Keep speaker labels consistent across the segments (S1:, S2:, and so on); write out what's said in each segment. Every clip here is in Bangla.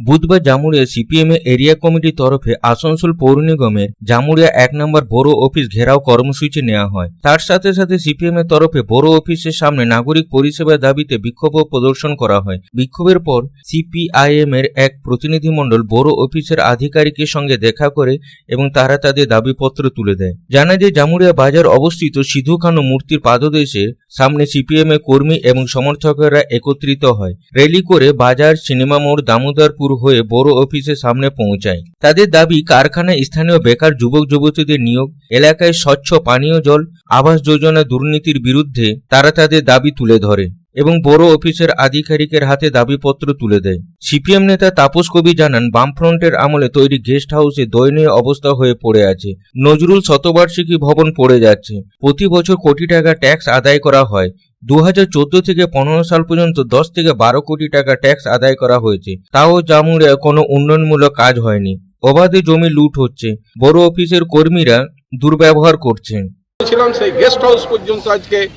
S1: বুধবার জামুড়িয়া সিপিএম এরিয়া কমিটির তরফে আসানসোল পৌর নিগমের জামুড়িয়া এক নম্বর বড় অফিস ঘেরাও কর্মসূচি নেওয়া হয়। তার সাথে সাথে সিপিএম এর তরফে বড় অফিসের সামনে নাগরিক পরিষেবার দাবিতে বিক্ষোভ প্রদর্শন করা হয়। বিক্ষোভের পর সিপিআইএম এর এক প্রতিনিধিমণ্ডল বড় অফিসের আধিকারিকের সঙ্গে দেখা করে এবং তারা তাদের দাবিপত্র তুলে দেয়। জানা যায় জামুড়িয়া বাজার অবস্থিত সিধু কানু মূর্তির পাদদেশে সামনে সিপিএম এর কর্মী এবং সমর্থকেরা একত্রিত হয়। র্যালি করে বাজার, সিনেমা মোড়, দামোদরপুর হয়ে বড় অফিসের সামনে পৌঁছায়। তাদের দাবি, কারখানায় স্থানীয় বেকার যুবক যুবতীদের নিয়োগ, এলাকায় স্বচ্ছ পানীয় জল, আবাস যোজনা দুর্নীতির বিরুদ্ধে তারা তাদের দাবি তুলে ধরে এবং বড় অফিসের আধিকারিকের হাতে দাবিপত্র তুলে দেয়। সিপিএম নেতা তাপস কবি জানান, বামফ্রন্টের আমলে তৈরি গেস্ট হাউসে দয়নীয় অবস্থা হয়ে পড়ে আছে। নজরুল শতবার্ষিকী ভবন পড়ে যাচ্ছে। প্রতি বছর কোটি টাকা ট্যাক্স আদায় করা হয়। দু হাজার চোদ্দ থেকে পনেরো সাল পর্যন্ত দশ থেকে বারো কোটি টাকা ট্যাক্স আদায় করা হয়েছে। তাও জামুড়ে কোনো উন্নয়নমূলক কাজ হয়নি। অবাধে জমি লুট হচ্ছে। বড় অফিসের কর্মীরা দুর্ব্যবহার করছেন।
S2: ছিলাম সেই গেস্ট হাউস পর্যন্ত আজকে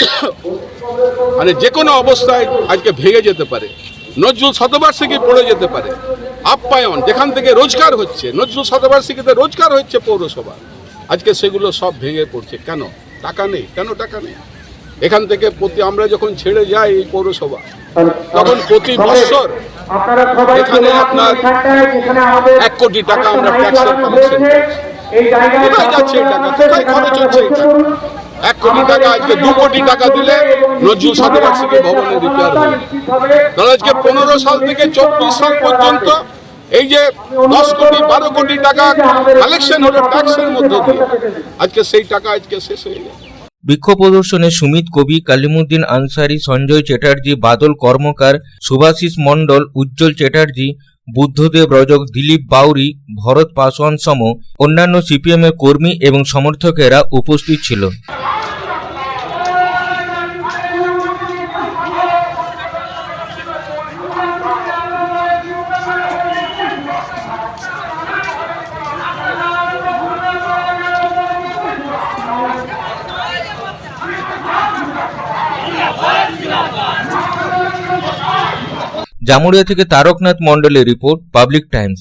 S2: মানে যে কোনো অবস্থায় আজকে ভেঙে যেতে পারে। নজরুল শতবার্ষিকী পড়ে যেতে পারে। আপ্যায়ন, যেখান থেকে রোজগার হচ্ছে, নজরুল শতবার্ষিকীতে রোজগার হচ্ছে পৌরসভা। আজকে সেগুলো সব ভেঙে পড়ছে। কেন? টাকা নেই। কেন টাকা নেই? এখান থেকে প্রতি আমরা যখন ছেড়ে যাই এই পৌরসভা তখন প্রতি বছর এখানে আপনার এক কোটি টাকা আমরা ট্যাক্সের কোথায় যাচ্ছে এই টাকা কোথায় খরচ হচ্ছে এই টাকা এক কোটি টাকা আজকে দু কোটি টাকা দিলে নজরুল শতবার্ষিকী ভবনে রিপেয়ার তাহলে আজকে পনেরো সাল থেকে চব্বিশ সাল পর্যন্ত এই যে দশ কোটি বারো কোটি টাকা কালেকশন হলো ট্যাক্সের মধ্যে দিয়ে। আজকে সেই টাকা আজকে শেষ হয়ে গেছে।
S1: বিক্ষোভ প্রদর্শনে সুমিত কবি, কালিমুদ্দিন আনসারি, সঞ্জয় চ্যাটার্জি, বাদল কর্মকার সুভাষিস মণ্ডল, উজ্জ্বল চ্যাটার্জি, বুদ্ধদেব রজক, দিলীপ বাউরি, ভরত পাসওয়ান সম, অন্যান্য সিপিএমের কর্মী এবং সমর্থকেরা উপস্থিত ছিল জামুড়িয়া থেকে তারকনাথ মন্ডলের রিপোর্ট পাবলিক টাইমস।